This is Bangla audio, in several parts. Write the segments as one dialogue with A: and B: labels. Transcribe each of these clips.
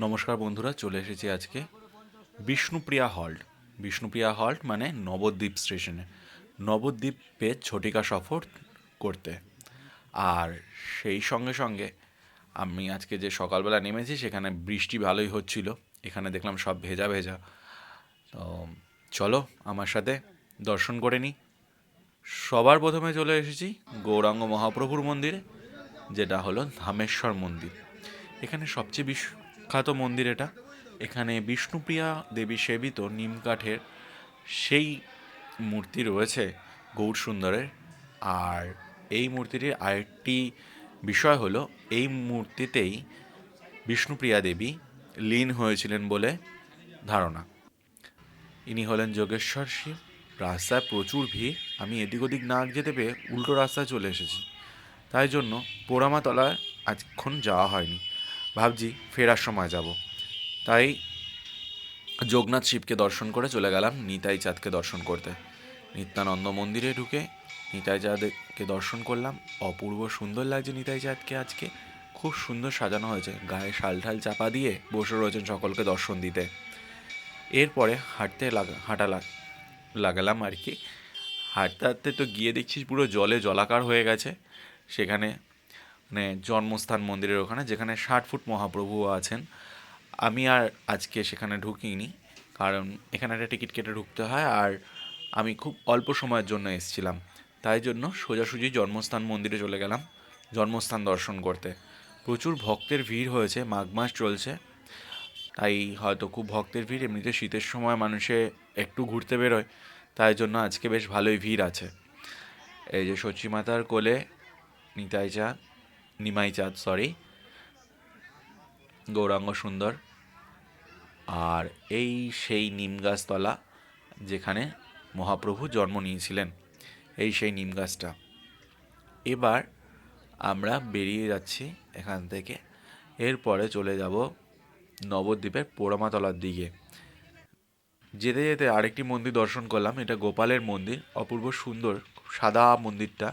A: নমস্কার বন্ধুরা, চলে এসেছি আজকে বিষ্ণুপ্রিয়া হল্ট। বিষ্ণুপ্রিয়া হল্ট মানে নবদ্বীপ স্টেশনে। নবদ্বীপে ছটিকা সফর করতে। আর সেই সঙ্গে সঙ্গে আমি আজকে যে সকালবেলা নেমেছি, সেখানে বৃষ্টি ভালোই হচ্ছিল। এখানে দেখলাম সব ভেজা ভেজা। তো চলো আমার সাথে দর্শন করে নিই। সবার প্রথমে চলে এসেছি গৌরাঙ্গ মহাপ্রভুর মন্দিরে, যেটা হলো ধামেশ্বর মন্দির। এখানে সবচেয়ে বিখ্যাত মন্দির এটা। এখানে বিষ্ণুপ্রিয়া দেবী সেবিত নিম কাঠের সেই মূর্তি রয়েছে গৌর সুন্দরের। আর এই মূর্তিটির আরেকটি বিষয় হলো, এই মূর্তিতেই বিষ্ণুপ্রিয়া দেবী লীন হয়েছিলেন বলে ধারণা। ইনি হলেন যোগেশ্বর শিব। রাস্তায় প্রচুর ভিড়। আমি এদিক ওদিক না যেতে পেয়ে উল্টো রাস্তায় চলে এসেছি। তাই জন্য পোড়ামাতলায় আজক্ষণ যাওয়া হয়নি। ভাবছি ফেরার সময় যাব। তাই যোগনাথ শিবকে দর্শন করে চলে গেলাম নিতাই চাঁদকে দর্শন করতে। নিত্যানন্দ মন্দিরে ঢুকে নিতাই চাঁদকে দর্শন করলাম। অপূর্ব সুন্দর লাগছে নিতাই চাঁদকে আজকে। খুব সুন্দর সাজানো হয়েছে। গায়ে শাল ঠাল চাপা দিয়ে বসে রয়েছেন সকলকে দর্শন দিতে। এরপরে হাঁটতে লাগা, হাঁটা লাগ- লাগালাম আর কি। হাঁটতে হাঁটতে তো গিয়ে দেখছিস পুরো জলে জলাকার হয়ে গেছে। সেখানে মানে জন্মস্থান মন্দিরের ওখানে, যেখানে ষাট ফুট মহাপ্রভু আছেন। আমি আর আজকে সেখানে ঢুকিনি, কারণ এখানে একটা টিকিট কেটে ঢুকতে হয় আর আমি খুব অল্প সময়ের জন্য এসেছিলাম। তাই জন্য সোজাসুজি জন্মস্থান মন্দিরে চলে গেলাম, জন্মস্থান দর্শন করতে। প্রচুর ভক্তের ভিড় হয়েছে, মাঘ মাস চলছে। তাই হয়তো খুব ভক্তের ভিড়, এমনিতে শীতের সময় মানুষে একটু ঘুরতে বেরোয়, তাই জন্য আজকে বেশ ভালোই ভিড় আছে। এই যে সচি মাতার কোলে নিতাই চাঁদ নিমাই চাঁদ সরি গৌরাঙ্গ সুন্দর, আর এই সেই নিম গাছতলা যেখানে মহাপ্রভু জন্ম নিয়েছিলেন, এই সেই নিম গাছটা। এবার আমরা বেরিয়ে যাচ্ছি এখান থেকে, এরপরে চলে যাব নবদ্বীপের পোড়ামাতলার দিকে। যেতে যেতে আরেকটি মন্দির দর্শন করলাম, এটা গোপালের মন্দির, অপূর্ব সুন্দর সাদা মন্দিরটা।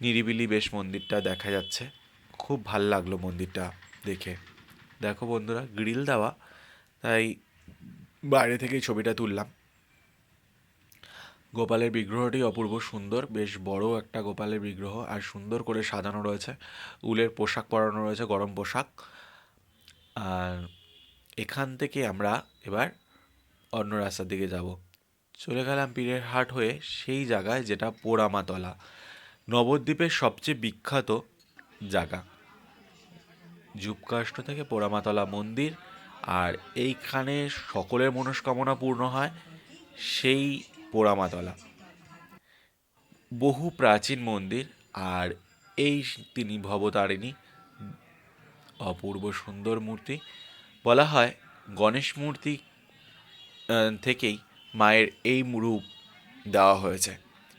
A: নিরিবিলি বেশ মন্দিরটা দেখা যাচ্ছে। খুব ভালো লাগল মন্দিরটা দেখে। দেখো বন্ধুরা, গ্রিল দেওয়া, তাই বাইরে থেকেই ছবিটা তুললাম। গোপালের বিগ্রহটি অপূর্ব সুন্দর, বেশ বড় একটা গোপালের বিগ্রহ, আর সুন্দর করে সাজানো রয়েছে। উলের পোশাক পরানো রয়েছে, গরম পোশাক। আর এখান থেকে আমরা এবার অন্য রাস্তার দিকে যাব। চলে গেলাম পীরের হাট হয়ে সেই জায়গায়, যেটা পোড়ামাতলা। নবদ্বীপের সবচেয়ে বিখ্যাত জায়গা। যুপকাষ্ট থেকে পোড়ামাতলা মন্দির আর এইখানে সকলের মনস্কামনা পূর্ণ হয় সেই পোড়ামাতলা। বহু প্রাচীন মন্দির আর এই তিনি ভবতারিণী অপূর্ব সুন্দর মূর্তি। বলা হয় গণেশ মূর্তি থেকেই মায়ের এই রূপ দেওয়া হয়েছে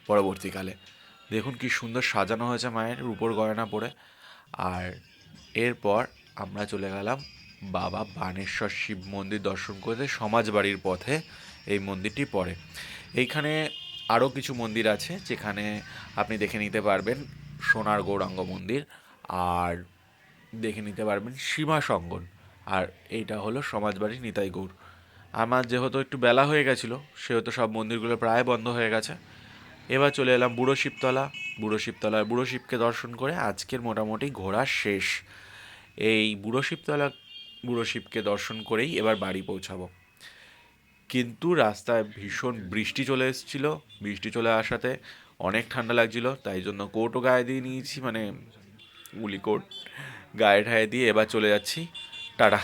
A: পরবর্তীকালে। দেখুন কি সুন্দর সাজানো হয়েছে মায়ের, রূপোর গয়না পরে। আর এরপর আমরা চলে গেলাম বাবা বানেশ্বর শিব মন্দির দর্শন করতে সমাজবাড়ির পথে এই মন্দিরটি পড়ে। এইখানে আরও কিছু মন্দির আছে যেখানে আপনি দেখে নিতে পারবেন সোনার গৌরাঙ্গ মন্দির আর দেখে নিতে পারবেন সীমা সঙ্গন আর এইটা হলো সমাজবাড়ি নিতাই গৌর আমার যেহেতু একটু বেলা হয়ে গেছিল, সেহেতু সব মন্দিরগুলো প্রায় বন্ধ হয়ে গেছে। এবার চলে এলাম বুড়ো শিবতলা। বুড়ো শিবতলায় বুড়ো শিবকে দর্শন করে আজকের মোটামুটি ঘোরা শেষ। এই বুড়ো শিবতলা, বুড়ো শিবকে দর্শন করেই এবার বাড়ি পৌঁছাবো। কিন্তু রাস্তায় ভীষণ বৃষ্টি চলে এসেছিল। বৃষ্টি চলে আসাতে অনেক ঠান্ডা লাগছিল, তাই জন্য কোটও গায়ে দিয়ে নিয়েছি মানে উলি কোট গায়ে ঠায়ে দিয়ে এবার চলে যাচ্ছি। টাটা।